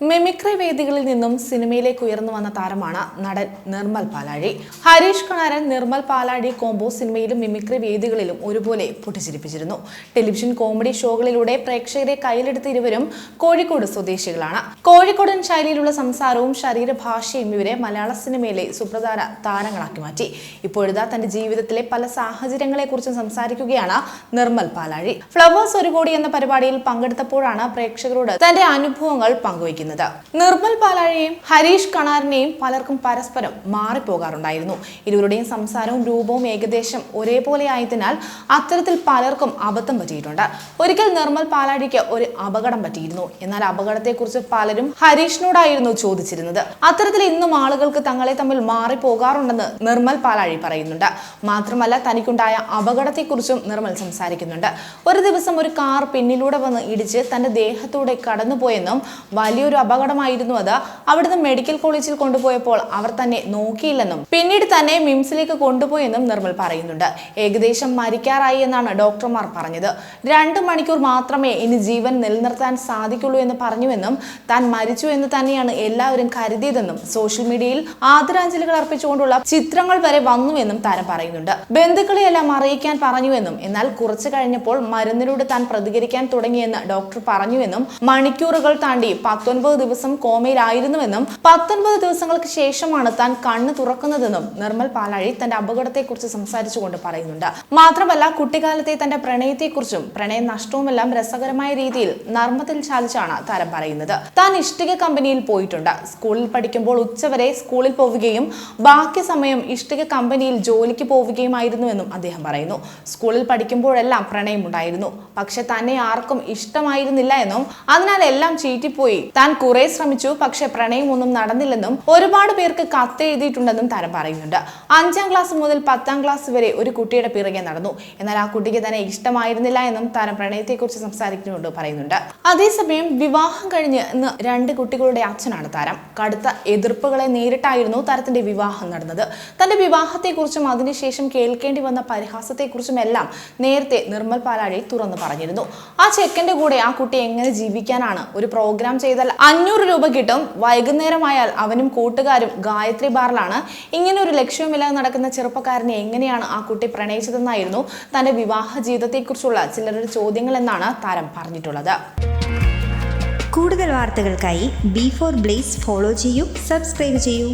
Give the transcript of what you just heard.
Mimicry വേദികളിൽ നിന്നും സിനിമയിലേക്ക് ഉയർന്നു വന്ന താരമാണ് നടൻ നിർമ്മൽ പാലാഴി. ഹരീഷ് കണാരൻ നിർമ്മൽ പാലാഴി കോംബോ സിനിമയിലും മിമിക്രി വേദികളിലും ഒരുപോലെ പൊട്ടിച്ചിരിപ്പിച്ചിരുന്നു. ടെലിവിഷൻ കോമഡി ഷോകളിലൂടെ പ്രേക്ഷകരെ കയ്യിലെടുത്ത ഇരുവരും കോഴിക്കോട് സ്വദേശികളാണ്. കോഴിക്കോടൻ ശൈലിയിലുള്ള സംസാരവും ശരീരഭാഷയും ഇവരെ മലയാള സിനിമയിലെ സുപ്രധാന താരങ്ങളാക്കി മാറ്റി. ഇപ്പോഴിതാ തന്റെ ജീവിതത്തിലെ പല സാഹചര്യങ്ങളെക്കുറിച്ചും സംസാരിക്കുകയാണ് നിർമ്മൽ പാലാഴി. ഫ്ലവേഴ്സ് ഒരു കോടി എന്ന പരിപാടിയിൽ പങ്കെടുത്തപ്പോഴാണ് പ്രേക്ഷകരോട് തന്റെ അനുഭവങ്ങൾ പങ്കുവയ്ക്കുന്നത്. നിർമ്മൽ പാലാഴിയെയും ഹരീഷ് കണാറിനെയും പലർക്കും പരസ്പരം മാറിപ്പോകാറുണ്ടായിരുന്നു. ഇരുവരുടെയും സംസാരവും രൂപവും ഏകദേശം ഒരേപോലെ ആയതിനാൽ അത്തരത്തിൽ പലർക്കും അബദ്ധം പറ്റിയിട്ടുണ്ട്. ഒരിക്കൽ നിർമ്മൽ പാലാഴിക്ക് ഒരു അപകടം പറ്റിയിരുന്നു. എന്നാൽ അപകടത്തെക്കുറിച്ച് പലരും ഹരീഷിനോടായിരുന്നു ചോദിച്ചിരുന്നത്. അത്തരത്തിൽ ഇന്നും ആളുകൾക്ക് തങ്ങളെ തമ്മിൽ മാറിപ്പോകാറുണ്ടെന്ന് നിർമ്മൽ പാലാഴി പറയുന്നുണ്ട്. മാത്രമല്ല തനിക്കുണ്ടായ അപകടത്തെക്കുറിച്ചും നിർമ്മൽ സംസാരിക്കുന്നുണ്ട്. ഒരു ദിവസം ഒരു കാർ പിന്നിലൂടെ വന്ന് ഇടിച്ച് തന്റെ ദേഹത്തൂടെ കടന്നുപോയെന്നും വലിയൊരു അപകടമായിരുന്നു അത്. അവിടുന്ന് മെഡിക്കൽ കോളേജിൽ കൊണ്ടുപോയപ്പോൾ അവർ തന്നെ നോക്കിയില്ലെന്നും പിന്നീട് തന്നെ മിംസിലേക്ക് കൊണ്ടുപോയെന്നും നിർമ്മൽ പറയുന്നുണ്ട്. ഏകദേശം മരിക്കാറായി എന്നാണ് ഡോക്ടർമാർ പറഞ്ഞത്. രണ്ട് മണിക്കൂർ മാത്രമേ ഇനി ജീവൻ നിലനിർത്താൻ സാധിക്കുള്ളൂ എന്ന് പറഞ്ഞുവെന്നും താൻ മരിച്ചു എന്ന് തന്നെയാണ് എല്ലാവരും കരുതിയതെന്നും സോഷ്യൽ മീഡിയയിൽ ആദരാഞ്ജലികൾ അർപ്പിച്ചുകൊണ്ടുള്ള ചിത്രങ്ങൾ വരെ വന്നുവെന്നും താരം പറയുന്നുണ്ട്. ബന്ധുക്കളെയെല്ലാം അറിയിക്കാൻ പറഞ്ഞുവെന്നും എന്നാൽ കുറച്ചു കഴിഞ്ഞപ്പോൾ മരുന്നിലൂടെ താൻ പ്രതികരിക്കാൻ തുടങ്ങിയെന്ന് ഡോക്ടർ പറഞ്ഞുവെന്നും മണിക്കൂറുകൾ താണ്ടി പത്തൊൻപത് ദിവസം കോമയിലായിരുന്നുവെന്നും പത്തൊൻപത് ദിവസങ്ങൾക്ക് ശേഷമാണ് താൻ കണ്ണ് തുറക്കുന്നതെന്നും നിർമ്മൽ പാലാഴി തന്റെ അപകടത്തെക്കുറിച്ച് സംസാരിച്ചുകൊണ്ട് പറയുന്നുണ്ട്. മാത്രമല്ല കുട്ടിക്കാലത്തെ തന്റെ പ്രണയത്തെക്കുറിച്ചും പ്രണയ നഷ്ടവുമെല്ലാം രസകരമായ രീതിയിൽ നർമ്മത്തിൽ ചാലിച്ചാണ് താരം പറയുന്നത്. താൻ ഇഷ്ടിക കമ്പനിയിൽ പോയിട്ടുണ്ട്. സ്കൂളിൽ പഠിക്കുമ്പോൾ ഉച്ചവരെ സ്കൂളിൽ പോവുകയും ബാക്കി സമയം ഇഷ്ടിക കമ്പനിയിൽ ജോലിക്ക് പോവുകയുമായിരുന്നുവെന്നും അദ്ദേഹം പറയുന്നു. സ്കൂളിൽ പഠിക്കുമ്പോഴെല്ലാം പ്രണയമുണ്ടായിരുന്നു. പക്ഷെ തന്നെ ആർക്കും ഇഷ്ടമായിരുന്നില്ല എന്നും അതിനാൽ എല്ലാം ചീറ്റിപ്പോയി. താൻ കുറെ ശ്രമിച്ചു പക്ഷെ പ്രണയമൊന്നും നടന്നില്ലെന്നും ഒരുപാട് പേർക്ക് കത്ത് എഴുതിയിട്ടുണ്ടെന്നും താരം പറയുന്നുണ്ട്. അഞ്ചാം ക്ലാസ് മുതൽ പത്താം ക്ലാസ് വരെ ഒരു കുട്ടിയുടെ പിറകെ നടന്നു. എന്നാൽ ആ കുട്ടിക്ക് തന്നെ ഇഷ്ടമായിരുന്നില്ല എന്നും താരം പ്രണയത്തെക്കുറിച്ച് സംസാരിക്കുന്നുണ്ട് പറയുന്നുണ്ട്. അതേസമയം വിവാഹം കഴിഞ്ഞ് ഇന്ന് രണ്ട് കുട്ടികളുടെ അച്ഛനാണ് താരം. കടുത്ത എതിർപ്പുകളെ നേരിട്ടായിരുന്നു താരത്തിന്റെ വിവാഹം നടന്നത്. തന്റെ വിവാഹത്തെക്കുറിച്ചും അതിനുശേഷം കേൾക്കേണ്ടി വന്ന പരിഹാസത്തെക്കുറിച്ചും എല്ലാം നേരത്തെ നിർമ്മൽ പാലാഴി തുറന്നു പറഞ്ഞിരുന്നു. ആ ചെക്കന്റെ കൂടെ ആ കുട്ടി എങ്ങനെ ജീവിക്കാനാണ് ഒരു പ്രോഗ്രാം ചെയ്താൽ അഞ്ഞൂറ് രൂപ കിട്ടും. വൈകുന്നേരമായാൽ അവനും കൂട്ടുകാരും ഗായത്രി ബാറിലാണ്. ഇങ്ങനെ ഒരു ലക്ഷ്യവുമില്ലാതെ നടക്കുന്ന ചെറുപ്പക്കാരനെ എങ്ങനെയാണ് ആ കുട്ടി പ്രണയിച്ചതെന്നായിരുന്നു തന്റെ വിവാഹ ജീവിതത്തെക്കുറിച്ചുള്ള ചിലരുടെ ചോദ്യങ്ങൾ എന്നാണ് താരം പറഞ്ഞിട്ടുള്ളത്. കൂടുതൽ വാർത്തകൾക്കായി ബി ഫോർ ബ്ലേസ് ഫോളോ ചെയ്യൂ സബ്സ്ക്രൈബ് ചെയ്യൂ.